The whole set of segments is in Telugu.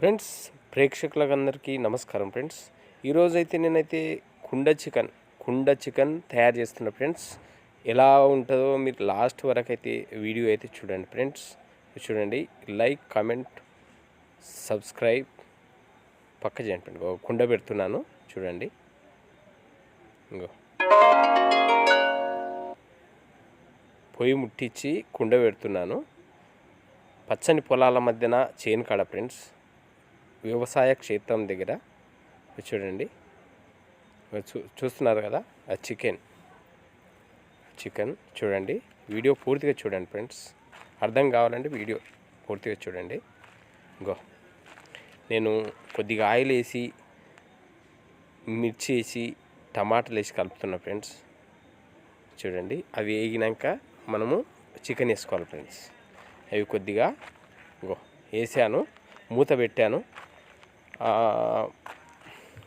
ఫ్రెండ్స్ ప్రేక్షకులందరికీ నమస్కారం ఫ్రెండ్స్. ఈరోజైతే నేనైతే కుండ చికెన్ కుండ చికెన్ తయారు చేస్తున్నా ఫ్రెండ్స్. ఎలా ఉంటుందో మీరు లాస్ట్ వరకు అయితే వీడియో అయితే చూడండి ఫ్రెండ్స్. చూడండి లైక్ కామెంట్ సబ్స్క్రైబ్ పక్క చేయండి ఫ్రెండ్ కుండ పెడుతున్నాను చూడండి. ఇంకో. పొయ్యి ముట్టించి కుండ పెడుతున్నాను. పచ్చని పొలాల మధ్యన చేను కాడ ఫ్రెండ్స్. వ్యవసాయ క్షేత్రం దగ్గర. చూడండి. చూ చూస్తున్నారు కదా? ఆ చికెన్. చికెన్ చూడండి. వీడియో పూర్తిగా చూడండి ఫ్రెండ్స్. అర్థం కావాలంటే వీడియో పూర్తిగా చూడండి. గో నేను కొద్దిగా ఆయిల్ వేసి మిర్చి వేసి టమాటాలు వేసి కలుపుతున్నా ఫ్రెండ్స్. చూడండి. అవి వేగినాక మనము చికెన్ వేసుకోవాలి ఫ్రెండ్స్. అవి కొద్దిగా గో వేసాను. మూత పెట్టాను.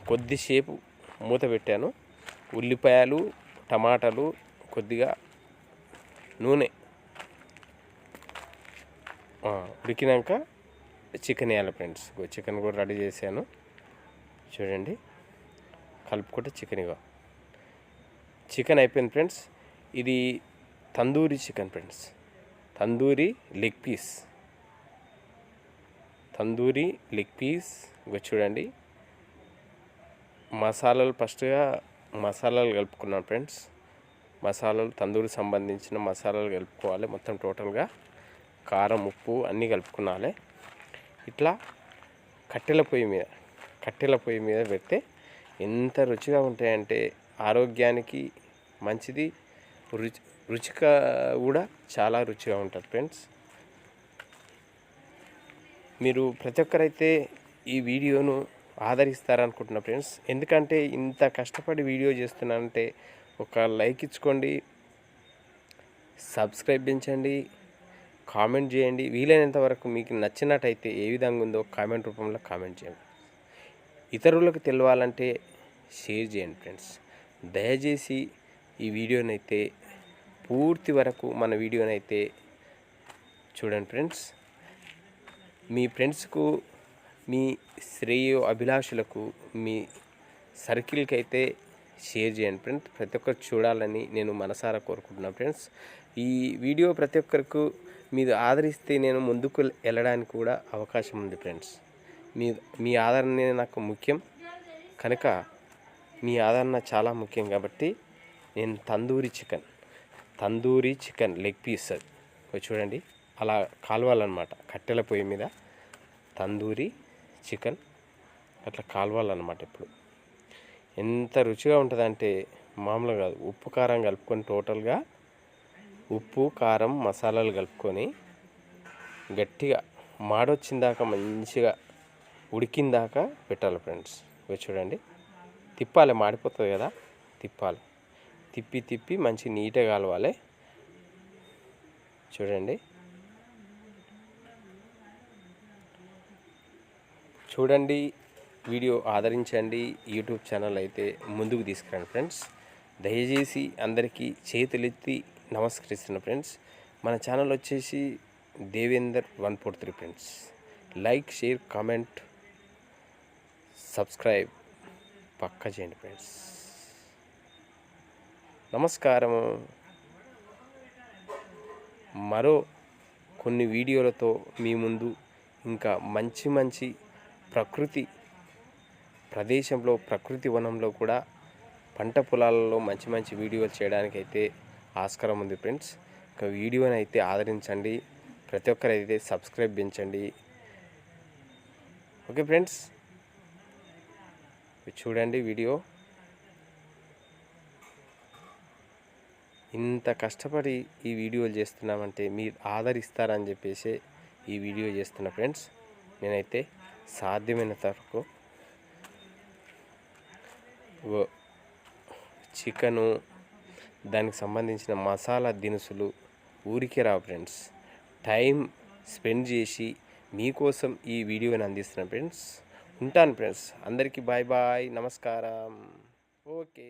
కొద్దిసేపు మూత పెట్టాను. ఉల్లిపాయలు టమాటాలు కొద్దిగా నూనె. ఉడికినాక చికెన్ వేయాలి ఫ్రెండ్స్ చికెన్ కూడా రెడీ చేశాను. చూడండి. కలుపుకుంటే చికెన్ ఇగో. చికెన్ అయిపోయింది ఫ్రెండ్స్ ఇది tandoori chicken friends tandoori leg piece tandoori leg piece ఇవి చూడండి. మసాలాలు ఫస్ట్గా మసాలాలు కలుపుకున్నాను ఫ్రెండ్స్. మసాలాలు తందూరి సంబంధించిన మసాలాలు కలుపుకోవాలి. మొత్తం టోటల్గా కారం ఉప్పు అన్నీ కలుపుకున్నాలి. ఇట్లా కట్టెల పొయ్యి మీద కట్టెల పొయ్యి మీద పెడితే ఎంత రుచిగా ఉంటాయంటే ఆరోగ్యానికి మంచిది. రుచి రుచిగా కూడా చాలా రుచిగా ఉంటుంది ఫ్రెండ్స్. మీరు ప్రతి ఒక్కరైతే ఈ వీడియోను ఆదరిస్తారనుకుంటున్నా ఫ్రెండ్స్. ఎందుకంటే ఇంత కష్టపడి వీడియో చేస్తున్నానంటే ఒక లైక్ ఇచ్చుకోండి సబ్స్క్రైబ్ పెంచండి కామెంట్ చేయండి. వీలైనంత వరకు మీకు నచ్చినట్టయితే ఏ విధంగా ఉందో కామెంట్ రూపంలో కామెంట్ చేయండి. ఇతరులకు తెలవాలంటే షేర్ చేయండి ఫ్రెండ్స్. దయచేసి ఈ వీడియోనైతే పూర్తి వరకు మన వీడియోనైతే చూడండి ఫ్రెండ్స్. మీ ఫ్రెండ్స్కు మీ శ్రేయో అభిలాషులకు మీ సర్కిల్కి అయితే షేర్ చేయండి ఫ్రెండ్స్. ప్రతి ఒక్కరు చూడాలని నేను మనసారా కోరుకుంటున్నాను ఫ్రెండ్స్. ఈ వీడియో ప్రతి ఒక్కరికి మీరు ఆదరిస్తే నేను ముందుకు వెళ్ళడానికి కూడా అవకాశం ఉంది ఫ్రెండ్స్. మీ మీ ఆదరణ నాకు ముఖ్యం. కనుక మీ ఆదరణ చాలా ముఖ్యం కాబట్టి నేను tandoori chicken tandoori chicken leg piece. అది చూడండి. అలా కాలవాలన్నమాట. కట్టెల పొయ్యి మీద తందూరి చికెన్ అట్లా కాలవాలన్నమాట ఇప్పుడు ఎంత రుచిగా ఉంటుందంటే మామూలుగా కాదు. ఉప్పు కారం కలుపుకొని టోటల్గా ఉప్పు కారం మసాలాలు కలుపుకొని గట్టిగా మాడొచ్చిందాక మంచిగా ఉడికిందాక పెట్టాలి ఫ్రెండ్స్. ఇవి చూడండి. తిప్పాలి మాడిపోతుంది కదా. తిప్పాలి. తిప్పి తిప్పి మంచి నీట్గా కలవాలి. చూడండి. చూడండి వీడియో ఆదరించండి యూట్యూబ్ ఛానల్ అయితే ముందుకు తీసుకురండి ఫ్రెండ్స్. దయచేసి అందరికీ చేతులెత్తి నమస్కరిస్తున్న ఫ్రెండ్స్. మన ఛానల్ వచ్చేసి Devender one four three friends. Like share comment subscribe పక్క చేయండి ఫ్రెండ్స్. నమస్కారము. మరో కొన్ని వీడియోలతో మీ ముందు ఇంకా మంచి మంచి ప్రకృతి ప్రదేశంలో ప్రకృతి వనంలో కూడా పంట పొలాలలో మంచి మంచి వీడియోలు చేయడానికి అయితే ఆస్కారం ఉంది ఫ్రెండ్స్. ఇక వీడియోని అయితే ఆదరించండి. ప్రతి ఒక్కరైతే సబ్స్క్రైబ్ పెంచండి. Okay friends. చూడండి వీడియో. ఇంత కష్టపడి ఈ వీడియోలు చేస్తున్నామంటే మీరు ఆదరిస్తారని చెప్పేసి ఈ వీడియో చేస్తున్నా ఫ్రెండ్స్. నేనైతే సాధ్యమైన వరకు చికెను దానికి సంబంధించిన మసాలా దినుసులు ఊరికే రావు ఫ్రెండ్స్. టైం స్పెండ్ చేసి మీకోసం ఈ వీడియోని అందిస్తున్నాను ఫ్రెండ్స్. ఉంటాను ఫ్రెండ్స్. అందరికీ బాయ్ బాయ్. నమస్కారం. ఓకే.